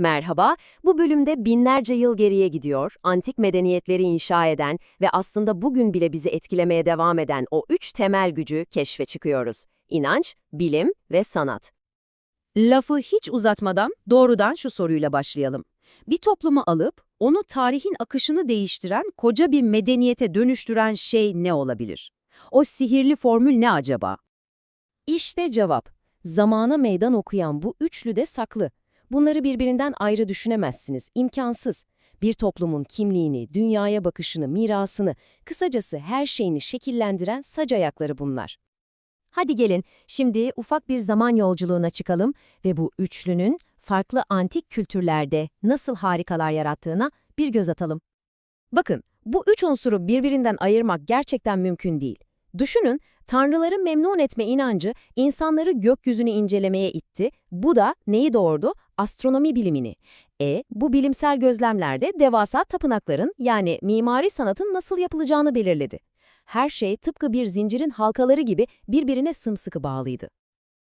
Merhaba, bu bölümde binlerce yıl geriye gidiyor, antik medeniyetleri inşa eden ve aslında bugün bile bizi etkilemeye devam eden o üç temel gücü keşfe çıkıyoruz. İnanç, bilim ve sanat. Lafı hiç uzatmadan doğrudan şu soruyla başlayalım. Bir toplumu alıp onu tarihin akışını değiştiren, koca bir medeniyete dönüştüren şey ne olabilir? O sihirli formül ne acaba? İşte cevap. Zamana meydan okuyan bu üçlü de saklı. Bunları birbirinden ayrı düşünemezsiniz, imkansız. Bir toplumun kimliğini, dünyaya bakışını, mirasını, kısacası her şeyini şekillendiren sac ayakları bunlar. Hadi gelin, şimdi ufak bir zaman yolculuğuna çıkalım ve bu üçlünün farklı antik kültürlerde nasıl harikalar yarattığına bir göz atalım. Bakın, bu üç unsuru birbirinden ayırmak gerçekten mümkün değil. Düşünün, tanrıları memnun etme inancı insanları gökyüzünü incelemeye itti. Bu da neyi doğurdu? Astronomi bilimini. E, bu bilimsel gözlemlerde devasa tapınakların yani mimari sanatın nasıl yapılacağını belirledi. Her şey tıpkı bir zincirin halkaları gibi birbirine sımsıkı bağlıydı.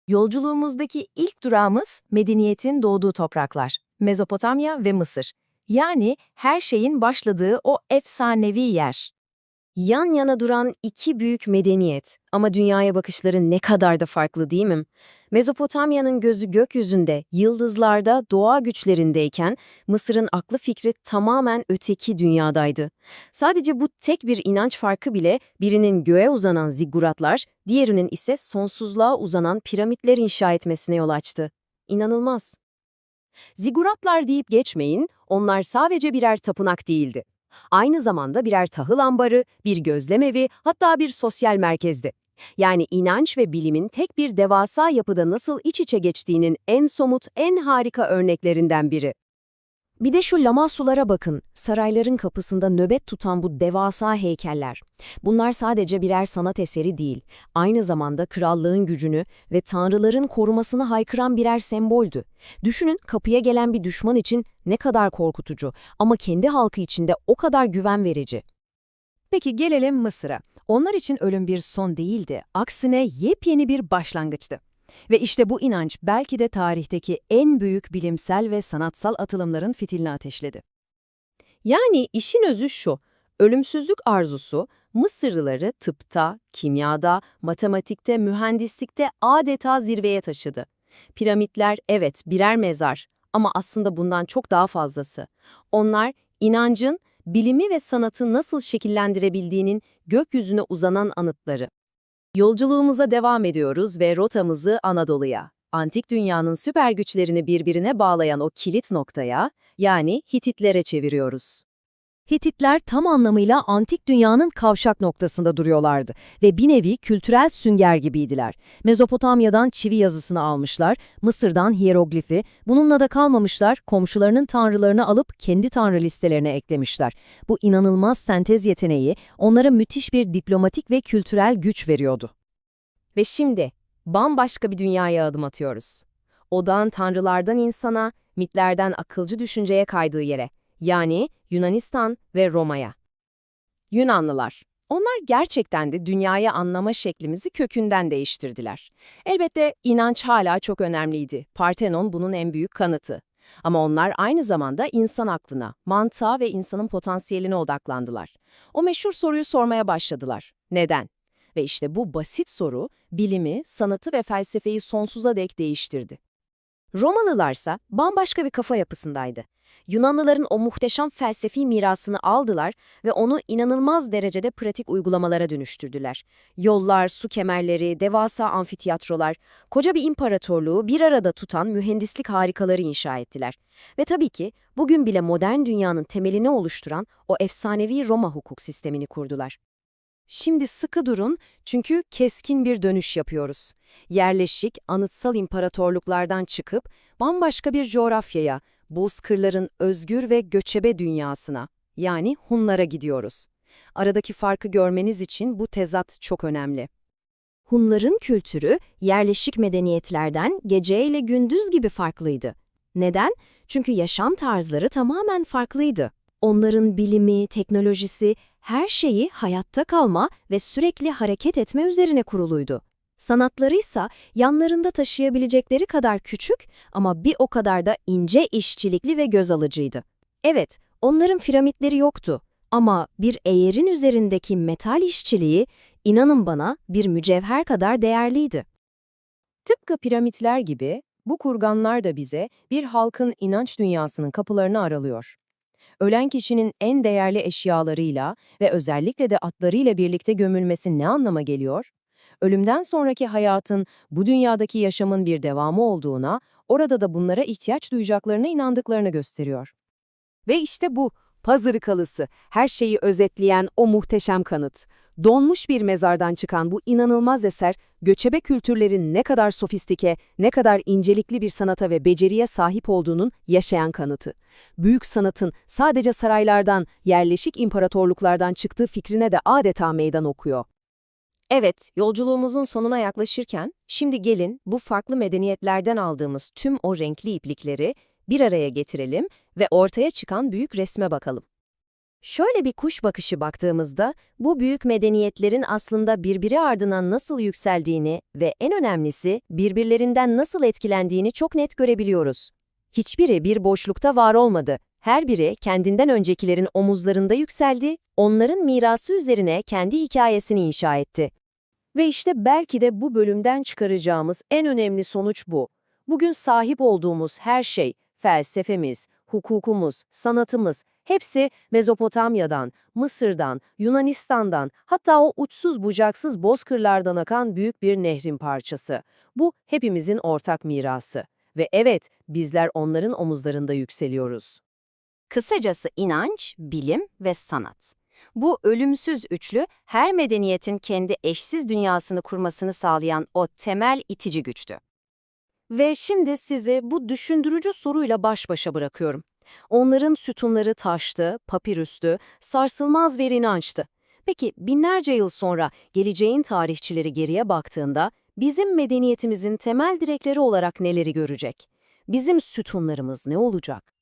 Yolculuğumuzdaki ilk durağımız medeniyetin doğduğu topraklar, Mezopotamya ve Mısır. Yani her şeyin başladığı o efsanevi yer. Yan yana duran iki büyük medeniyet ama dünyaya bakışları ne kadar da farklı değil mi? Mezopotamya'nın gözü gökyüzünde, yıldızlarda, doğa güçlerindeyken Mısır'ın aklı fikri tamamen öteki dünyadaydı. Sadece bu tek bir inanç farkı bile birinin göğe uzanan zigguratlar, diğerinin ise sonsuzluğa uzanan piramitler inşa etmesine yol açtı. İnanılmaz. Ziguratlar deyip geçmeyin, onlar sadece birer tapınak değildi. Aynı zamanda birer tahıl ambarı, bir gözlemevi, hatta bir sosyal merkezdi. Yani inanç ve bilimin tek bir devasa yapıda nasıl iç içe geçtiğinin en somut, en harika örneklerinden biri. Bir de şu lama sulara bakın, sarayların kapısında nöbet tutan bu devasa heykeller. Bunlar sadece birer sanat eseri değil, aynı zamanda krallığın gücünü ve tanrıların korumasını haykıran birer semboldü. Düşünün kapıya gelen bir düşman için ne kadar korkutucu ama kendi halkı için de o kadar güven verici. Peki gelelim Mısır'a. Onlar için ölüm bir son değildi, aksine yepyeni bir başlangıçtı. Ve işte bu inanç belki de tarihteki en büyük bilimsel ve sanatsal atılımların fitilini ateşledi. Yani işin özü şu, ölümsüzlük arzusu Mısırlıları tıpta, kimyada, matematikte, mühendislikte adeta zirveye taşıdı. Piramitler evet birer mezar ama aslında bundan çok daha fazlası. Onlar inancın, bilimi ve sanatı nasıl şekillendirebildiğinin gökyüzüne uzanan anıtları. Yolculuğumuza devam ediyoruz ve rotamızı Anadolu'ya, antik dünyanın süper güçlerini birbirine bağlayan o kilit noktaya, yani Hititlere çeviriyoruz. Hititler tam anlamıyla antik dünyanın kavşak noktasında duruyorlardı ve bir nevi kültürel sünger gibiydiler. Mezopotamya'dan çivi yazısını almışlar, Mısır'dan hieroglifi, bununla da kalmamışlar, komşularının tanrılarını alıp kendi tanrı listelerine eklemişler. Bu inanılmaz sentez yeteneği onlara müthiş bir diplomatik ve kültürel güç veriyordu. Ve şimdi bambaşka bir dünyaya adım atıyoruz. Odan tanrılardan insana, mitlerden akılcı düşünceye kaydığı yere, yani Yunanistan ve Roma'ya. Yunanlılar. Onlar gerçekten de dünyayı anlama şeklimizi kökünden değiştirdiler. Elbette inanç hala çok önemliydi. Parthenon bunun en büyük kanıtı. Ama onlar aynı zamanda insan aklına, mantığa ve insanın potansiyeline odaklandılar. O meşhur soruyu sormaya başladılar. Neden? Ve işte bu basit soru bilimi, sanatı ve felsefeyi sonsuza dek değiştirdi. Romalılarsa bambaşka bir kafa yapısındaydı. Yunanlıların o muhteşem felsefi mirasını aldılar ve onu inanılmaz derecede pratik uygulamalara dönüştürdüler. Yollar, su kemerleri, devasa amfitiyatrolar, koca bir imparatorluğu bir arada tutan mühendislik harikaları inşa ettiler. Ve tabii ki bugün bile modern dünyanın temelini oluşturan o efsanevi Roma hukuk sistemini kurdular. Şimdi sıkı durun çünkü keskin bir dönüş yapıyoruz. Yerleşik, anıtsal imparatorluklardan çıkıp bambaşka bir coğrafyaya, bozkırların özgür ve göçebe dünyasına, yani Hunlara gidiyoruz. Aradaki farkı görmeniz için bu tezat çok önemli. Hunların kültürü yerleşik medeniyetlerden gece ile gündüz gibi farklıydı. Neden? Çünkü yaşam tarzları tamamen farklıydı. Onların bilimi, teknolojisi, her şeyi hayatta kalma ve sürekli hareket etme üzerine kuruluydu. Sanatlarıysa yanlarında taşıyabilecekleri kadar küçük ama bir o kadar da ince işçilikli ve göz alıcıydı. Evet, onların piramitleri yoktu ama bir eğerin üzerindeki metal işçiliği, inanın bana, bir mücevher kadar değerliydi. Tıpkı piramitler gibi bu kurganlar da bize bir halkın inanç dünyasının kapılarını aralıyor. Ölen kişinin en değerli eşyalarıyla ve özellikle de atlarıyla birlikte gömülmesi ne anlama geliyor? Ölümden sonraki hayatın bu dünyadaki yaşamın bir devamı olduğuna, orada da bunlara ihtiyaç duyacaklarına inandıklarını gösteriyor. Ve işte bu, Pazırıkalısı, her şeyi özetleyen o muhteşem kanıt. Donmuş bir mezardan çıkan bu inanılmaz eser, göçebe kültürlerin ne kadar sofistike, ne kadar incelikli bir sanata ve beceriye sahip olduğunun yaşayan kanıtı. Büyük sanatın sadece saraylardan, yerleşik imparatorluklardan çıktığı fikrine de adeta meydan okuyor. Evet, yolculuğumuzun sonuna yaklaşırken, şimdi gelin bu farklı medeniyetlerden aldığımız tüm o renkli iplikleri bir araya getirelim ve ortaya çıkan büyük resme bakalım. Şöyle bir kuş bakışı baktığımızda, bu büyük medeniyetlerin aslında birbiri ardına nasıl yükseldiğini ve en önemlisi birbirlerinden nasıl etkilendiğini çok net görebiliyoruz. Hiçbiri bir boşlukta var olmadı. Her biri kendinden öncekilerin omuzlarında yükseldi, onların mirası üzerine kendi hikayesini inşa etti. Ve işte belki de bu bölümden çıkaracağımız en önemli sonuç bu. Bugün sahip olduğumuz her şey, felsefemiz, hukukumuz, sanatımız, hepsi Mezopotamya'dan, Mısır'dan, Yunanistan'dan, hatta o uçsuz bucaksız bozkırlardan akan büyük bir nehrin parçası. Bu hepimizin ortak mirası. Ve evet, bizler onların omuzlarında yükseliyoruz. Kısacası inanç, bilim ve sanat. Bu ölümsüz üçlü her medeniyetin kendi eşsiz dünyasını kurmasını sağlayan o temel itici güçtü. Ve şimdi sizi bu düşündürücü soruyla baş başa bırakıyorum. Onların sütunları taştı, papirüstü, sarsılmaz bir inançtı. Peki binlerce yıl sonra geleceğin tarihçileri geriye baktığında bizim medeniyetimizin temel direkleri olarak neleri görecek? Bizim sütunlarımız ne olacak?